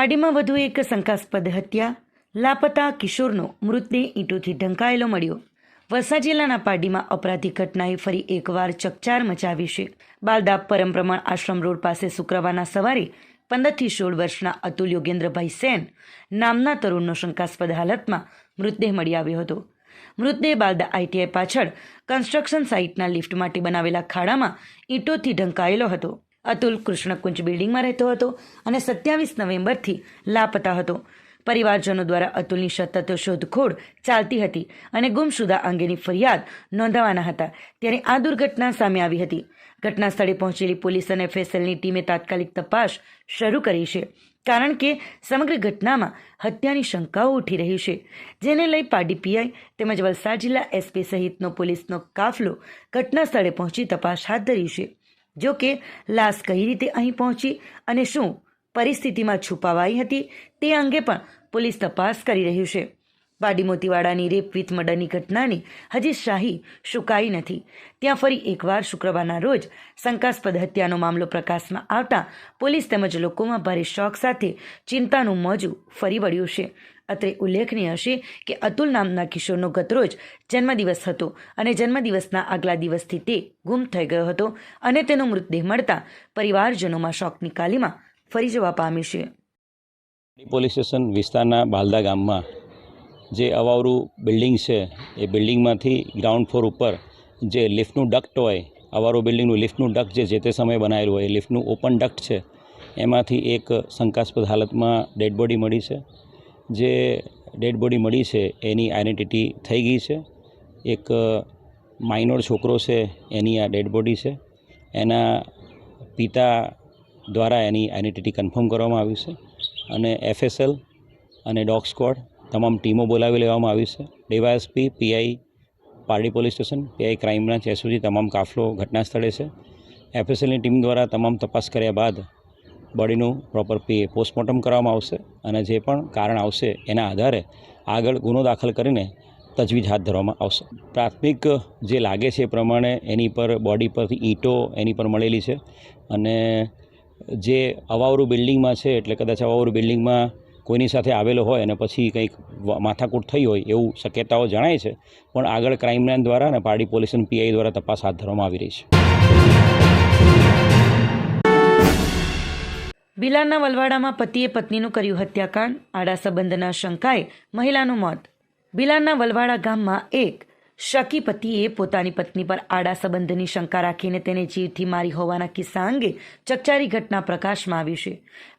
પાડીમાં વધુ એક શંકાસ્પદ હત્યા. લાપતા કિશોરનો મૃતદેહ ઈંટોથી ઢંકાયેલો મળ્યો. વલસાડ જિલ્લાના પાડીમાં અપરાધી ઘટનાએ ફરી એકવાર ચકચાર મચાવી છે. બાલદા પરમપ્રમાણ આશ્રમ રોડ પાસે શુક્રવારના સવારે પંદરથી સોળ વર્ષના અતુલ યોગેન્દ્રભાઈ સેન નામના તરુણનો શંકાસ્પદ હાલતમાં મૃતદેહ મળી આવ્યો હતો. મૃતદેહ બાલદા આઈટીઆઈ પાછળ કન્સ્ટ્રક્શન સાઇટના લિફ્ટ માટે બનાવેલા ખાડામાં ઈંટોથી ઢંકાયેલો હતો. અતુલ કૃષ્ણકુંજ બિલ્ડિંગમાં રહેતો હતો અને સત્યાવીસ નવેમ્બરથી લાપતા હતો. પરિવારજનો દ્વારા અતુલની સતત શોધખોળ ચાલતી હતી અને ગુમશુદા અંગેની ફરિયાદ નોંધાવાના હતા. ત્યારે આ દુર્ઘટના સામે આવી હતી. ઘટના સ્થળે પહોંચેલી પોલીસ અને ફેસલની ટીમે તાત્કાલિક તપાસ શરૂ કરી છે. કારણ કે સમગ્ર ઘટનામાં હત્યાની શંકાઓ ઉઠી રહી છે. જેને લઈ પાડી પીઆઈ તેમજ વલસાડ જિલ્લા એસપી સહિતનો પોલીસનો કાફલો ઘટના સ્થળે પહોંચી તપાસ હાથ ધરી છે. જો કે લાશ કઈ રીતે અહીં પહોંચી અને શું પરિસ્થિતિમાં છુપાવાઈ હતી તે અંગે પણ પોલીસ તપાસ કરી રહ્યું છે. પાડી મોતીવાડાની રેપ વિથ મર્ડરની ઘટનાની હજી શાહી શુકાઈ નથી. ત્યાં ફરી એકવાર શુક્રવારના રોજ શંકાસ્પદ હત્યાનો મામલો પ્રકાશમાં આવતા પોલીસ તેમજ લોકોમાં ભારે શોક સાથે ચિંતાનું મોજું ફરી વળ્યું છે. અત્રે ઉલ્લેખનીય હશે કે અતુલ નામના કિશોરનો ગતરોજ જન્મદિવસ હતો અને જન્મદિવસના આગલા દિવસથી તે ગુમ થઈ ગયો હતો અને તેનો મૃતદેહ મળતા પરિવારજનોમાં શોકની કાલીમાં ફરી જવા પામી છે. પોલીસ સ્ટેશન વિસ્તારના બાલદા ગામમાં જે અવાવરું બિલ્ડિંગ છે, એ બિલ્ડિંગમાંથી ગ્રાઉન્ડ ફ્લોર ઉપર જે લિફ્ટનું ડક્ટ હોય અવારું બિલ્ડિંગનું લિફ્ટનું ડક્ટ જે તે સમયે બનાવેલું હોય, એ લિફ્ટનું ઓપન ડક્ટ છે. એમાંથી એક શંકાસ્પદ હાલતમાં ડેડ બોડી મળી છે. જે ડેડ બોડી મળી છે, એની આઈડેન્ટિટી થઈ ગઈ છે. એક માઇનોર છોકરો છે, એની આ ડેડ બોડી છે. એના પિતા દ્વારા એની આઈડેન્ટિટી કન્ફર્મ કરવામાં આવી છે. અને એફએસએલ અને ડોગ સ્ક્વોડ તમામ ટીમો બોલાવી લેવામાં આવી છે. DYSP, PI, Pardi police station, PI crime branch SOG તમામ કાફલો ઘટના સ્થળે છે. એફએસએલની ટીમ દ્વારા તમામ તપાસ કર્યા બાદ બોડીનું પ્રોપર પી પોસ્ટમોર્ટમ કરવામાં આવશે અને જે પણ કારણ આવશે એના આધારે આગળ ગુનો દાખલ કરીને તજવીજ હાથ ધરવામાં આવશે. પ્રાથમિક જે લાગે છે એ પ્રમાણે એની પર બોડી પરથી ઈંટો એની પર મળેલી છે અને જે અવાવરું બિલ્ડિંગમાં છે, એટલે કદાચ અવાવરું બિલ્ડિંગમાં કોઈની સાથે આવેલો હોય અને પછી કંઈક માથાકૂટ થઈ હોય એવું શક્યતાઓ જણાય છે, પણ આગળ ક્રાઇમ બ્રાન્ચ દ્વારા અને પારડી પોલીસ અને પીઆઈ દ્વારા તપાસ હાથ ધરવામાં આવી રહી છે. બિલારના વલવાડામાં પતિએ પત્નીનું કર્યું હત્યાકાંડ, આડા સંબંધના શંકાએ મહિલાનું મોત. બિલારના વલવાડા ગામમાં એક શકી પતિએ પોતાની પત્ની પર આડા સંબંધની શંકા રાખીને તેને જીવથી મારી હોવાના કિસ્સા અંગે ચકચારી ઘટના પ્રકાશમાં આવી છે.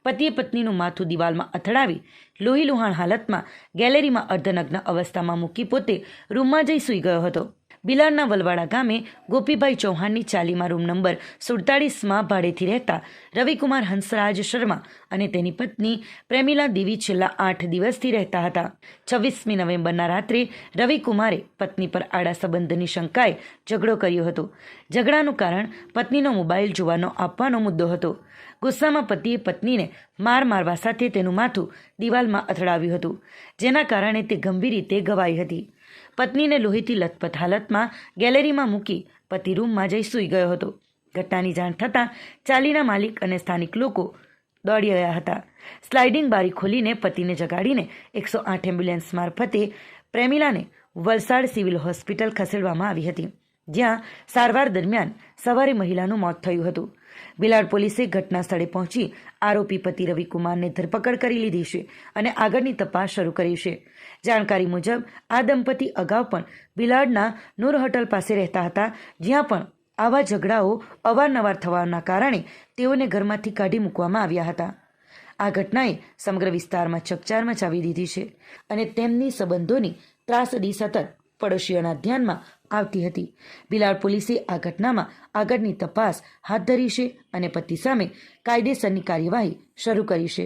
પતિએ પત્નીનું માથું દિવાલમાં અથડાવી લોહી લુહાણ હાલતમાં ગેલેરીમાં અર્ધનગ્ન અવસ્થામાં મૂકી પોતે રૂમમાં જઈ સૂઈ ગયો હતો. બિલારના વલવાડા ગામે ગોપીભાઈ ચૌહાણની ચાલીમાં રૂમ નંબર સુડતાળીસમાં ભાડેથી રહેતા રવિકુમાર હંસરાજ શર્મા અને તેની પત્ની પ્રેમિલા દેવી છેલ્લા આઠ દિવસથી રહેતા હતા. છવ્વીસમી નવેમ્બરના રાત્રે રવિકુમારે પત્ની પર આડા સંબંધની શંકાએ ઝઘડો કર્યો હતો. ઝઘડાનું કારણ પત્નીનો મોબાઈલ જોવાનો આપવાનો મુદ્દો હતો. ગુસ્સામાં પતિએ પત્નીને માર મારવા સાથે તેનું માથું દિવાલમાં અથડાવ્યું હતું, જેના કારણે તે ગંભીર રીતે ગવાઈ હતી. પત્નીને લોહીથી લથપથ હાલતમાં ગેલેરીમાં મૂકી પતિ રૂમમાં જઈ સૂઈ ગયો હતો. ઘટનાની જાણ થતાં ચાલીના માલિક અને સ્થાનિક લોકો દોડી ગયા હતા. સ્લાઇડિંગ બારી ખોલીને પતિને જગાડીને એકસો આઠ એમ્બ્યુલન્સ મારફતે પ્રેમિલાને વલસાડ સિવિલ હોસ્પિટલ ખસેડવામાં આવી હતી, જ્યાં સારવાર દરમિયાન સવારે મહિલાનું મોત થયું હતું. બિલાડ પોલીસે ઘટના સ્થળે પહોંચી આરોપી પતિ રવિકુમારને ધરપકડ કરી લીધી છે અને આગળની તપાસ શરૂ કરી છે. જાણકારી મુજબ, આ દંપતી અગાઉ પણ બિલાડના નૂર હોટલ પાસે રહેતા હતા, જ્યાં પણ આવા ઝઘડાઓ અવારનવાર થવાના કારણે તેઓને ઘરમાંથી કાઢી મૂકવામાં આવ્યા હતા. આ ઘટનાએ સમગ્ર વિસ્તારમાં ચકચાર મચાવી દીધી છે અને તેમની સંબંધોની ત્રાસદી સતત પડોશીઓના ધ્યાનમાં આવતી હતી. બિલાડ પોલીસે આ ઘટનામાં આગળની તપાસ હાથ ધરી છે અને પતિ સામે કાયદેસરની કાર્યવાહી શરૂ કરી છે.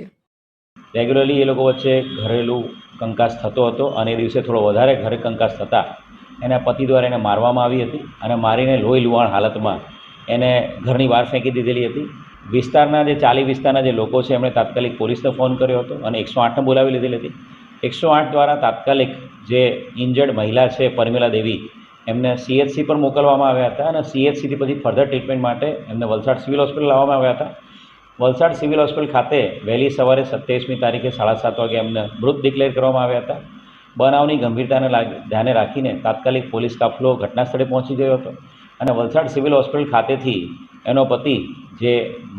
રેગ્યુલરલી એ લોકો વચ્ચે ઘરેલું કંકાસ થતો હતો અને એ દિવસે થોડો વધારે ઘરે કંકાસ થતાં એના પતિ દ્વારા એને મારવામાં આવી હતી અને મારીને લોહી લુહાણ હાલતમાં એને ઘરની બહાર ફેંકી દીધેલી હતી. વિસ્તારના જે ચાલી વિસ્તારના જે લોકો છે, એમણે તાત્કાલિક પોલીસને ફોન કર્યો હતો અને એકસો આઠને બોલાવી લીધેલી હતી. એકસો આઠ દ્વારા તાત્કાલિક જે ઇન્જર્ડ મહિલા છે, પરમિલા દેવી, એમને સીએચસી પર મોકલવામાં આવ્યા હતા અને સીએચસીથી પછી ફર્ધર ટ્રીટમેન્ટ માટે એમને વલસાડ સિવિલ હોસ્પિટલ લાવવામાં આવ્યા હતા. વલસાડ સિવિલ હોસ્પિટલ ખાતે વહેલી સવારે સત્યાવીસમી તારીખે સાડા સાત વાગે એમને મૃત ડિક્લેર કરવામાં આવ્યા હતા. બનાવની ગંભીરતાને ધ્યાને રાખીને તાત્કાલિક પોલીસ કાફલો ઘટના સ્થળે પહોંચી ગયો હતો અને વલસાડ સિવિલ હોસ્પિટલ ખાતેથી એનો પતિ જે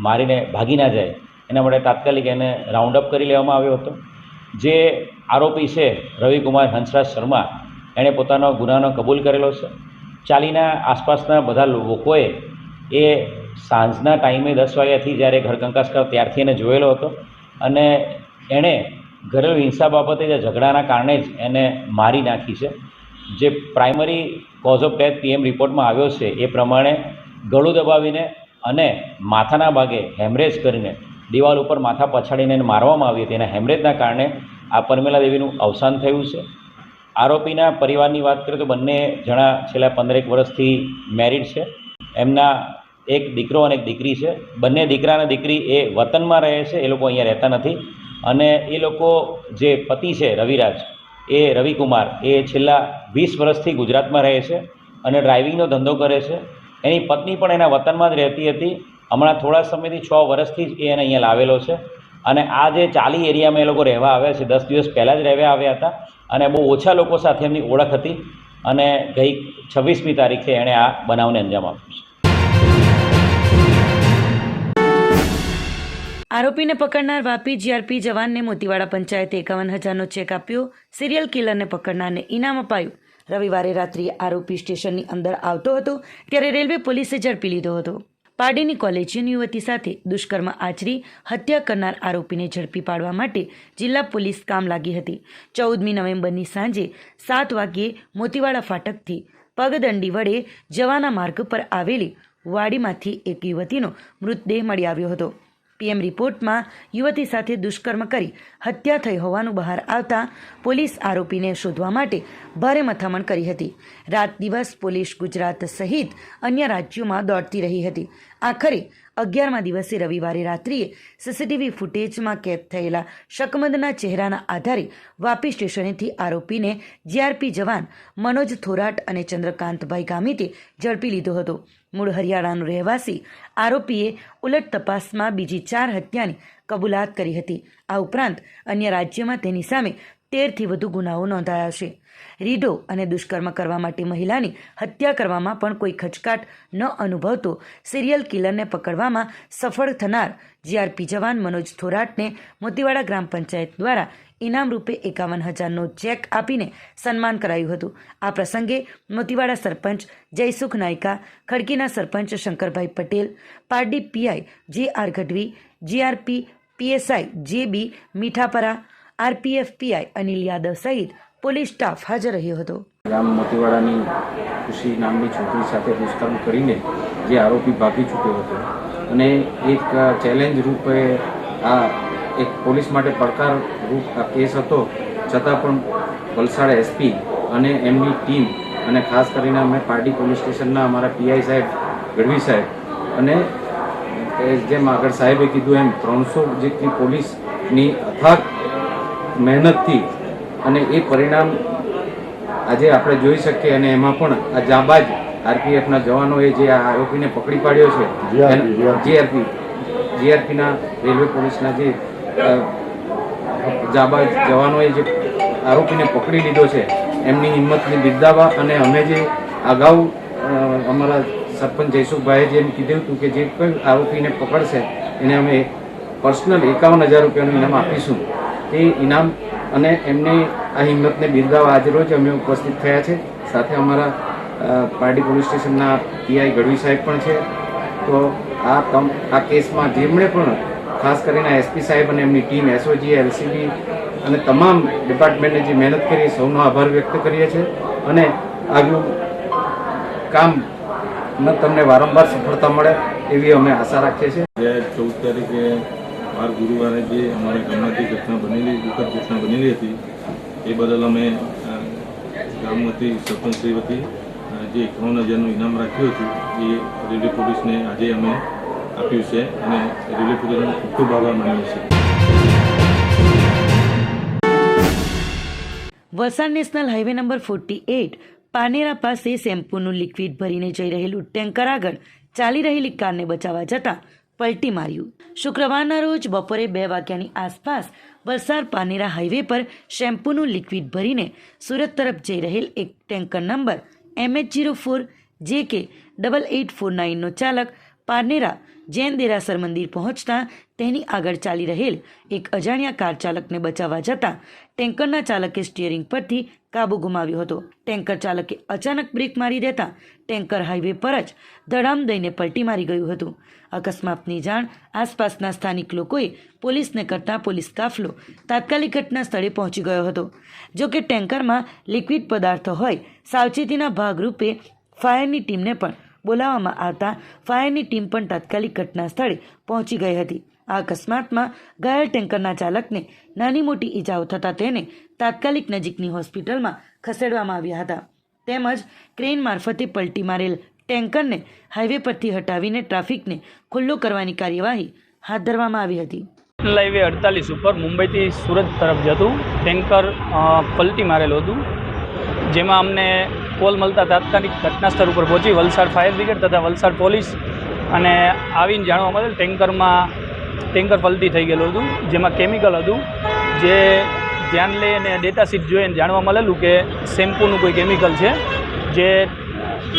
મારીને ભાગી ના જાય, એના માટે તાત્કાલિક એને રાઉન્ડ અપ કરી લેવામાં આવ્યો હતો. જે આરોપી છે રવિકુમાર હંસરાજ શર્મા, એણે પોતાનો ગુનાનો કબૂલ કરેલો છે. ચાલીના આસપાસના બધા લોકોએ એ સાંજના ટાઈમે દસ વાગ્યાથી જ્યારે ઘર કંકાસ ત્યારથી એને જોયેલો હતો. અને એણે ઘરેલું હિંસા બાબતે જે ઝઘડાના કારણે જ એને મારી નાખી છે. જે primary cause of death PM રિપોર્ટમાં આવ્યો છે એ પ્રમાણે ગળું દબાવીને અને માથાના ભાગે હેમરેજ કરીને દિવાલ ઉપર માથા પછાડીને એને મારવામાં આવી હતી. એના હેમરેજના કારણે આ પરમેલા દેવીનું અવસાન થયું છે. આરોપીના પરિવારની વાત કરીએ તો બંને જણા છેલ્લા પંદરેક વર્ષથી મેરિડ છે. એમના એક દીકરો અને એક દીકરી છે. બંને દીકરા અને દીકરી એ વતનમાં રહે છે, એ લોકો અહીંયા રહેતા નથી. અને એ લોકો જે પતિ છે, રવિરાજ, એ રવિકુમાર, એ છેલ્લા વીસ વર્ષથી ગુજરાતમાં રહે છે અને ડ્રાઇવિંગનો ધંધો કરે છે. એની પત્ની પણ એના વતનમાં જ રહેતી હતી. હમણાં થોડા સમયથી છ વર્ષથી જ એ એને અહીંયા લાવેલો છે. અને આ જે ચાલી એરિયામાં એ લોકો રહેવા આવ્યા છે, દસ દિવસ પહેલાં જ રહેવા આવ્યા હતા અને બહુ ઓછા લોકો સાથે એમની ઓળખ હતી. અને ગઈ છવ્વીસમી તારીખે એણે આ બનાવને અંજામ આપ્યો છે. આરોપીને પકડનાર વાપી જીઆરપી જવાનને મોતીવાડા પંચાયતે એકાવન હજારનો ચેક આપ્યો. સિરિયલ કિલરને પકડનારને ઇનામ અપાયું. રવિવારે રાત્રિએ આરોપી સ્ટેશનની અંદર આવતો હતો, ત્યારે રેલવે પોલીસે ઝડપી લીધો હતો. પારડીની કોલેજની યુવતી સાથે દુષ્કર્મ આચરી હત્યા કરનાર આરોપીને ઝડપી પાડવા માટે જિલ્લા પોલીસ કામ લાગી હતી. ચૌદમી નવેમ્બરની સાંજે સાત વાગ્યે મોતીવાડા ફાટકથી પગદંડી વડે જવાના માર્ગ પર આવેલી વાડીમાંથી એક યુવતીનો મૃતદેહ મળી આવ્યો હતો. પીએમ રિપોર્ટમાં યુવતી સાથે દુષ્કર્મ કરી હત્યા થઈ હોવાનું બહાર આવતા પોલીસ આરોપીને શોધવા માટે ભારે મથામણ કરી હતી. રાત દિવસ પોલીસ ગુજરાત સહિત અન્ય રાજ્યોમાં દોડતી રહી હતી. આખરે અગિયારમા દિવસે રવિવારે રાત્રિએ સીસીટીવી ફૂટેજમાં કેદ થયેલા શકમંદના ચહેરાના આધારે વાપી સ્ટેશનેથી આરોપીને જીઆરપી જવાન મનોજ થોરાટ અને ચંદ્રકાંતભાઈ ગામિતે ઝડપી લીધો હતો. મૂળ હરિયાણાનો રહેવાસી આરોપીએ ઉલટ તપાસમાં બીજી ચાર હત્યાની કબૂલાત કરી હતી. આ ઉપરાંત અન્ય રાજ્યમાં તેની સામે તેરથી વધુ ગુનાઓ નોંધાયા છે. રીઢો અને દુષ્કર્મ કરવા માટે મહિલાની હત્યા કરવામાં પણ કોઈ ખચકાટ ન અનુભવતો સિરિયલ કિલરને પકડવામાં સફળ થનાર જીઆરપી જવાન મનોજ થોરાટને મોતીવાડા ગ્રામ પંચાયત દ્વારા ઇનામ રૂપે એકાવન હજારનો ચેક આપીને સન્માન કરાયું હતું. આ પ્રસંગે Motiwada sarpanch Jaysukh Nayka, ખડકીના sarpanch Shankarbhai Patel, Pardi PI J R Gadhvi GRP PSI J B Mithapara RPF PI Anil Yadav સહિત પોલીસ સ્ટાફ હાજર રહ્યો હતો. રામ મોતીવાડાની ખુશી નામની છોકરી સાથે દુષ્કર્મ કરીને જે આરોપી ભાગી ચૂક્યો હતો. અને એક ચેલેન્જ રૂપે આ એક પોલીસ માટે પડકાર રૂપ કેસ હતો. છતાં પણ વલસાડ એસપી અને એમની ટીમ અને ખાસ કરીને અમે પાર્ટી પોલીસ સ્ટેશનના અમારા પીઆઈ સાહેબ, ગઢવી સાહેબ અને જેમ આગળ સાહેબે કીધું એમ, ત્રણસો જેટલી પોલીસની અથાગ મહેનતથી અને એ પરિણામ આજે આપણે જોઈ શકીએ અને એમાં પણ આ જાબાજ આરપીએફના જવાનોએ જે આ આરોપીને પકડી પાડ્યો છે જીઆરપી જીઆરપીના રેલવે પોલીસના જે જાબાજ જવાનોએ જે આરોપીને પકડી લીધો છે એમની હિંમતને બિરદાવવા અને અમે જે અગાઉ અમારા સરપંચ જયસુખભાઈએ જેમ કીધું હતું કે જે કોઈ આરોપીને પકડશે એને અમે પર્સનલ એકાવન હજાર રૂપિયાનું ઇનામ આપીશું. તે ઇનામ અને એમની આ હિંમતને બિરદાવવા આજે રોજ અમે ઉપસ્થિત થયા છે. સાથે અમારા પાર્ટી પોલીસ સ્ટેશનના પીઆઈ ગઢવી સાહેબ પણ છે. તો આ તમ, આ કેસમાં જેમણે પણ ખાસ કરીને એસપી સાહેબ અને એમની ટીમ એસઓજી એલસીબી અને તમામ ડિપાર્ટમેન્ટને જે મહેનત કરી, સૌનો આભાર વ્યક્ત કરીએ છીએ અને આગલું કામ તમને વારંવાર સફળતા મળે એવી અમે આશા રાખીએ છીએ. ચૌદ તારીખે વાર ગુરુવારે જે અમારા ગામમાંથી ઘટના બનેલી, દુઃખદ ઘટના બનેલી હતી, એ બદલ અમે ગામ વતી સરપંચશ્રી વતી જે એકાવન હજારનું ઇનામ રાખ્યું હતું, એ રેલવે પોલીસને આજે અમે આપ્યું છે અને રેલવે પોલીસનો ખૂબ ખૂબ આભાર માનીએ છીએ. Valsad national highway number forty eight Panera પાસે શેમ્પૂનું લિક્વિડ ભરીને જઈ રહેલું ટેન્કર આગળ ચાલી રહેલી કારને બચાવવા જતાં પલટી માર્યું. શુક્રવારના રોજ બપોરે બે વાગ્યાની આસપાસ વલસાડ પાનેરા હાઈવે પર શેમ્પૂનું લિક્વિડ ભરીને સુરત તરફ જઈ રહેલ એક tanker number MH zero four J K double eight four નાઇનનો ચાલક પારનેરા જૈન દેરાસર મંદિર પહોંચતા તેની આગળ ચાલી રહેલ એક અજાણ્યા કાર ચાલકને બચાવવા જતાં ટેન્કરના ચાલકે સ્ટિયરિંગ પરથી કાબુ ગુમાવ્યો હતો. ટેન્કર ચાલકે અચાનક બ્રેક મારી દેતા ટેન્કર હાઈવે પર જ ધડામ દઈને પલટી મારી ગયું હતું. અકસ્માતની જાણ આસપાસના સ્થાનિક લોકોએ પોલીસને કરતાં પોલીસ કાફલો તાત્કાલિક ઘટના સ્થળે પહોંચી ગયો હતો. જો કે ટેન્કરમાં લિક્વિડ પદાર્થો હોય, સાવચેતીના ભાગરૂપે ફાયરની ટીમને પણ બોલાવવામાં આવતા ફાયરની ટીમ પણ તાત્કાલિક ઘટના સ્થળે પહોંચી ગઈ હતી. આ અકસ્માતમાં ઘાયલ ટેન્કરના ચાલકને નાની મોટી ઈજાઓ થતાં તેને તાત્કાલિક નજીકની હોસ્પિટલમાં ખસેડવામાં આવ્યા હતા. તેમજ ક્રેન મારફતે પલટી મારેલ ટેન્કરને હાઈવે પરથી હટાવીને ટ્રાફિકને ખુલ્લો કરવાની કાર્યવાહી હાથ ધરવામાં આવી હતી. નેશનલ અડતાલીસ ઉપર મુંબઈથી સુરત તરફ જતું ટેન્કર પલટી મારેલું હતું. જેમાં અમને કોલ મળતા તાત્કાલિક ઘટના સ્થળ ઉપર પહોંચી વલસાડ ફાયર બ્રિગેડ તથા વલસાડ પોલીસ અને આવીને જાણવા મળેલ ટેન્કરમાં ટેન્કર પલટી થઈ ગયેલું હતું, જેમાં કેમિકલ હતું, જે ધ્યાન લઈને ડેટા શીટ જોઈને જાણવા મળેલું કે શેમ્પૂનું કોઈ કેમિકલ છે, જે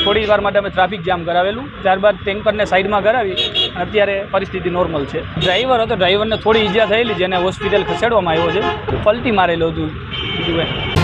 થોડી વાર માટે અમે ટ્રાફિક જામ કરાવેલું ત્યારબાદ ટેન્કરને સાઈડમાં કરાવી અને અત્યારે પરિસ્થિતિ નોર્મલ છે. ડ્રાઈવર હતો ડ્રાઈવરને થોડી ઈજા થયેલી, જેને હોસ્પિટલ ખસેડવામાં આવ્યો છે પલટી મારેલું હતું, બીજું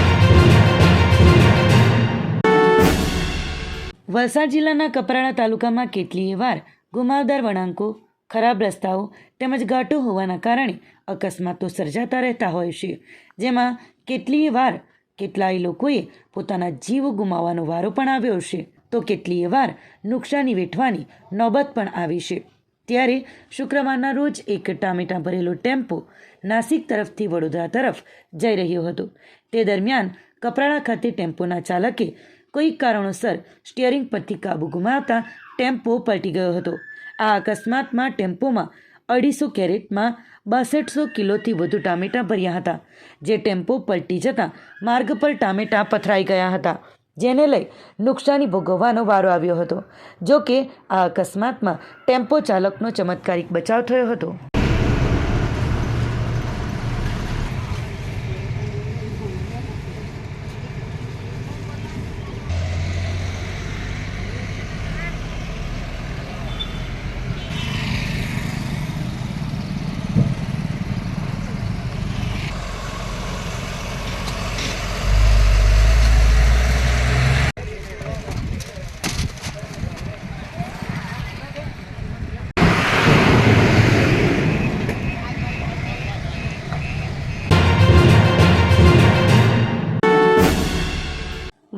વલસાડ જિલ્લાના કપરાડા તાલુકામાં કેટલીય વાર ગુમાવદાર વળાંકો ખરાબ રસ્તાઓ તેમજ ઘાટો હોવાના કારણે અકસ્માતો સર્જાતા રહેતા હોય છે. જેમાં કેટલીય વાર કેટલાય લોકોએ પોતાના જીવ ગુમાવવાનો વારો પણ આવ્યો છે. તો કેટલીય વાર નુકસાની વેઠવાની નોબત પણ આવી છે. ત્યારે શુક્રવારના રોજ એક ટામેટાં ભરેલો ટેમ્પો નાસિક તરફથી વડોદરા તરફ જઈ રહ્યો હતો. તે દરમિયાન કપરાડા ખાતે ટેમ્પોના ચાલકે કોઈક કારણોસર સ્ટિયરિંગ પરથી કાબુ ગુમાવતા ટેમ્પો પલટી ગયો હતો. આ અકસ્માતમાં ટેમ્પોમાં અઢીસો કેરેટમાં બાસઠસો કિલોથી વધુ ટામેટાં ભર્યા હતા, જે ટેમ્પો પલટી જતાં માર્ગ પર ટામેટાં પથરાઈ ગયા હતા, જેને લઈ નુકસાની ભોગવવાનો વારો આવ્યો હતો. જો કે આ અકસ્માતમાં ટેમ્પો ચાલકનો ચમત્કારિક બચાવ થયો હતો.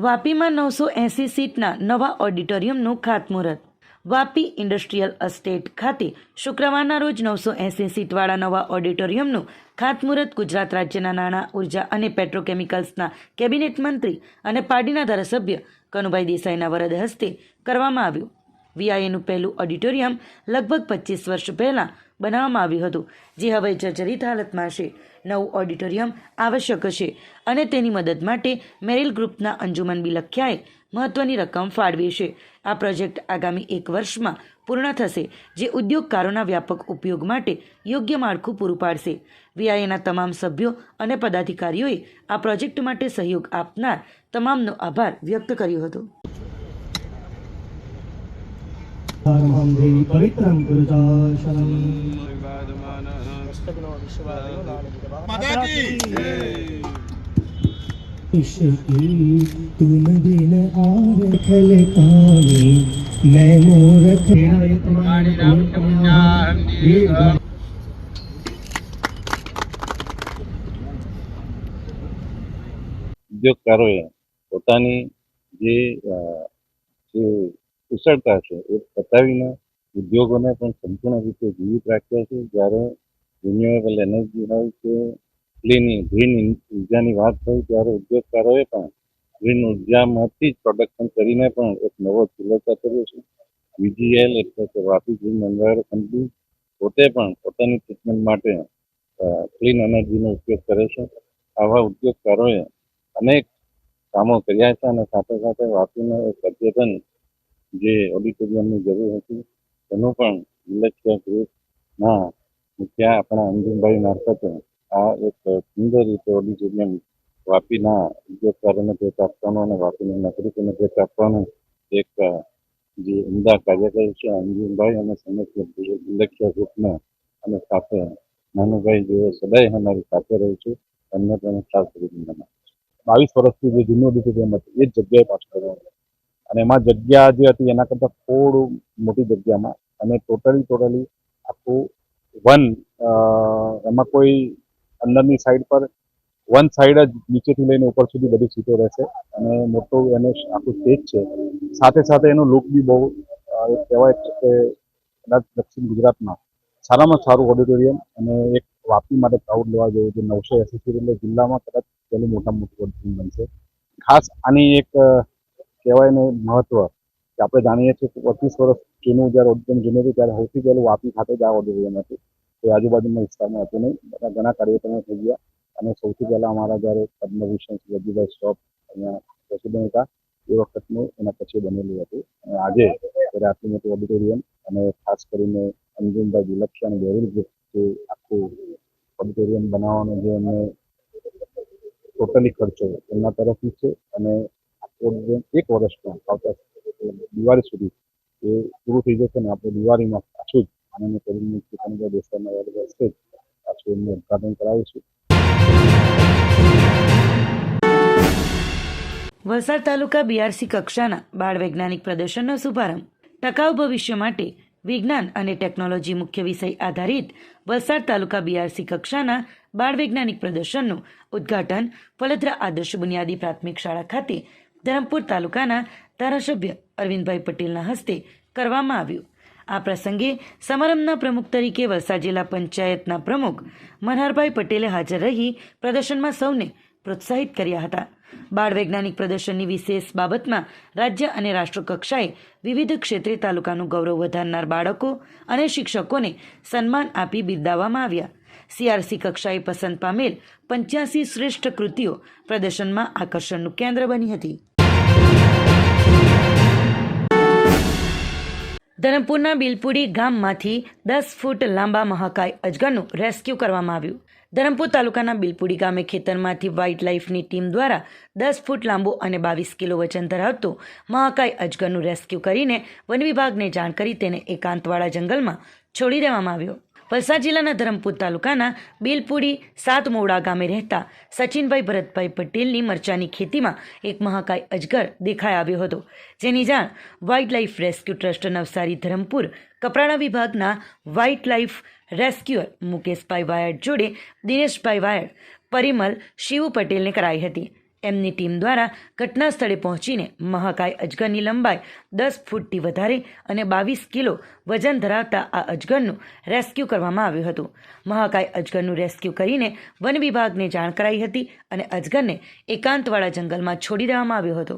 વાપીમાં નવસો એંસી સીટના નવા ઓડિટોરિયમનું ખાતમુહૂર્ત. વાપી ઇન્ડસ્ટ્રીયલ અસ્ટેટ ખાતે શુક્રવારના રોજ નવસો એંસી સીટવાળા નવા ઓડિટોરિયમનું ખાતમુહૂર્ત ગુજરાત રાજ્યના નાણાં, ઊર્જા અને પેટ્રોકેમિકલ્સના કેબિનેટ મંત્રી અને પાર્ટીના ધારાસભ્ય કનુભાઈ દેસાઈના વરદ હસ્તે કરવામાં આવ્યું. વીઆઈએનું પહેલું ઓડિટોરિયમ લગભગ પચીસ વર્ષ પહેલાં બનાવવામાં આવ્યું હતું, જે હવે જર્જરિત હાલતમાં છે. નવું ઓડિટોરિયમ આવશ્યક છે અને તેની મદદ માટે મેરિલ ગ્રુપના અંજુમન બિલખ્યાએ મહત્વની રકમ ફાળવી છે. આ પ્રોજેક્ટ આગામી એક વર્ષમાં પૂર્ણ થશે, જે ઉદ્યોગકારોના વ્યાપક ઉપયોગ માટે યોગ્ય માળખું પૂરું પાડશે. વીઆઈએના તમામ સભ્યો અને પદાધિકારીઓએ આ પ્રોજેક્ટ માટે સહયોગ આપનાર તમામનો આભાર વ્યક્ત કર્યો હતો. धर्मं देवि पवित्रं गुरुदाशनम् इश्की तुम बिन आर खल पानी मैं मूरख ઉદ્યોગકારોએ પોતાની જે અ, જે કુશળતા છે. એ બતાવીને ઉદ્યોગોને પણ સંપૂર્ણ રીતે જીવિત રાખ્યા છે. જ્યારે રિન્યુએબલ એનર્જી હોય કે ક્લીન ગ્રીન ઉર્જાની વાત થઈ, ત્યારે ઉદ્યોગકારોએ પણ ગ્રીન ઉર્જામાંથી જ પ્રોડક્શન કરીને પણ એક નવો ચૂલો કર્યો છે. વીજીએલ એટલે કે વાપી ગ્રીન એન્વાયર કંપની પોતે પણ પોતાની ટ્રીટમેન્ટ માટે ક્લીન એનર્જીનો ઉપયોગ કરે છે. આવા ઉદ્યોગકારોએ અનેક કામો કર્યા છે અને સાથે સાથે વાપીને એક અદ્યતન જે ઓડિટોરિયમની જરૂર હતી તેનું પણ ઇલેક્ટ્રિક ગ્રુપના ત્યાં આપણા અંજુમભાઈ મારફતે આ એક સુંદર રીતે ઓડિટોરિયમ વાપીના ઉદ્યોગકારોને ભેટ આપવાનો અને વાપીના નાગરિકોને ભેટ આપવાનો એક જે ઉમદા કાર્ય કર્યું છે, અંજુમભાઈ અને સમગ્ર ઇલેક્ટ્રિક ગ્રુપને અને સાથે નાનુભાઈ જેઓ સદાય અમારી સાથે રહ્યું છે, એમને પણ ખાસ કરી બાવીસ વર્ષથી જે જૂનું ઓડિટોરિયમ હતું, એ જ જગ્યાએ પાછળ અને એમાં જગ્યા જે હતી એના કરતાં થોડું મોટી જગ્યામાં અને ટોટલી ટોટલી આખું વન એમાં કોઈ અંદરની સાઈડ પર વન સાઈડ જ નીચેથી લઈને ઉપર સુધી બધી સીટો રહેશે અને મોટું એનું આખું સ્ટેજ છે. સાથે સાથે એનો લુક બી બહુ કહેવાય છે કે કદાચ દક્ષિણ ગુજરાતમાં સારામાં સારું ઓડિટોરિયમ અને એક વાપી માટે પ્રાઉડ લેવા જેવું જે નવસો એસી એટલે જિલ્લામાં કદાચ પહેલું મોટામાં મોટું ઓડિટોરિયમ બનશે. ખાસ આની એક કહેવાય ને મહત્વ કે આપણે જાણીએ છીએ કે પચીસ વર્ષ જૂનું જ્યારે ઉદ્યમ જૂનું હતું ત્યારે સૌથી પહેલું વાપી ખાતે જ આ ઓડિટોરિયમ હતું. તે આજુબાજુના વિસ્તારમાં હતું નહીં. બધા ઘણા કાર્યક્રમો થઈ ગયા અને સૌથી પહેલાં અમારા જ્યારે પદ્મભૂષણ વજીભાઈ સ્ટોપ અહીંયા પ્રેસિડેન્ટ હતા, એ વખતનું એના પછી બનેલું હતું. અને આજે આટલું મોટું ઓડિટોરિયમ અને ખાસ કરીને અંજુમભાઈ વિલક્ષા અને બેરુલ જે આખું ઓડિટોરિયમ બનાવવાનો જે અમને ટોટલી ખર્ચો એમના તરફથી છે. અને એક વર્ષમાં આવતા દિવાળી સુધી. એ પૂરું થઈ જશે ને આપણે દિવાળીમાં પાછું જ આનંદ કરીને દેશના વર્ષે જ પાછું એમનું ઉદઘાટન કરાવીશું. વલસાડ તાલુકા બીઆરસી કક્ષાના બાળ વૈજ્ઞાનિક પ્રદર્શનનો શુભારંભ. ટકાઉ ભવિષ્ય માટે વિજ્ઞાન અને ટેકનોલોજી મુખ્ય વિષય આધારિત વલસાડ તાલુકા બીઆરસી કક્ષાના બાળ વૈજ્ઞાનિક પ્રદર્શનનું ઉદ્ઘાટન વડોદરા આદર્શ બુનિયાદી પ્રાથમિક શાળા ખાતે ધરમપુર તાલુકાના ધારાસભ્ય અરવિંદભાઈ પટેલના હસ્તે કરવામાં આવ્યું. આ પ્રસંગે સમારંભના પ્રમુખ તરીકે વલસાડ જિલ્લા પંચાયતના પ્રમુખ મનહરભાઈ પટેલે હાજર રહી પ્રદર્શનમાં સૌને પ્રોત્સાહિત કર્યા હતા. બાળ વૈજ્ઞાનિક પ્રદર્શનની વિશેષ બાબતમાં રાજ્ય અને રાષ્ટ્રકક્ષાએ વિવિધ ક્ષેત્રે તાલુકાનું ગૌરવ વધારનાર બાળકો અને શિક્ષકોને સન્માન આપી બિરદાવવામાં આવ્યા. સીઆરસી કક્ષાએ પસંદ પામેલ પંચ્યાસી શ્રેષ્ઠ કૃતિઓ પ્રદર્શનમાં આકર્ષણનું કેન્દ્ર બની હતી. ધરમપુરના બિલપુડી ગામમાંથી દસ ફૂટ લાંબા મહાકાય અજગરનું રેસ્ક્યુ કરવામાં આવ્યું. ધરમપુર તાલુકાના બિલપુડી ગામે ખેતરમાંથી વાઇલ્ડ લાઇફની ટીમ દ્વારા દસ ફૂટ લાંબો અને બાવીસ કિલો વજન ધરાવતું મહાકાય અજગરનું રેસ્ક્યુ કરીને વન વિભાગને જાણ કરી તેને એકાંતવાળા જંગલમાં છોડી દેવામાં આવ્યો. વલસાડ જિલ્લાના ધરમપુર તાલુકાના બિલપુડી સાત મોવડા ગામે રહેતા સચિનભાઈ ભરતભાઈ પટેલની મરચાની ખેતીમાં એક મહાકાય અજગર દેખાઈ આવ્યો હતો. જેની જાણ wildlife rescue trust Navsari Dharampur Kaprada વિભાગના wild life rescuer Mukeshbhai Vayad જોડે દિનેશભાઈ વાયડ, પરિમલ શિવ પટેલને કરાઈ હતી. એમની ટીમ દ્વારા ઘટના સ્થળે પહોંચીને મહાકાય અજગરની લંબાઈ દસ ફૂટથી વધારે અને બાવીસ કિલો વજન ધરાવતા આ અજગરનું રેસ્ક્યુ કરવામાં આવ્યું હતું. મહાકાય અજગરનું રેસ્ક્યુ કરીને વન વિભાગને જાણ કરાઈ હતી અને અજગરને એકાંતવાળા જંગલમાં છોડી દેવામાં આવ્યો હતો.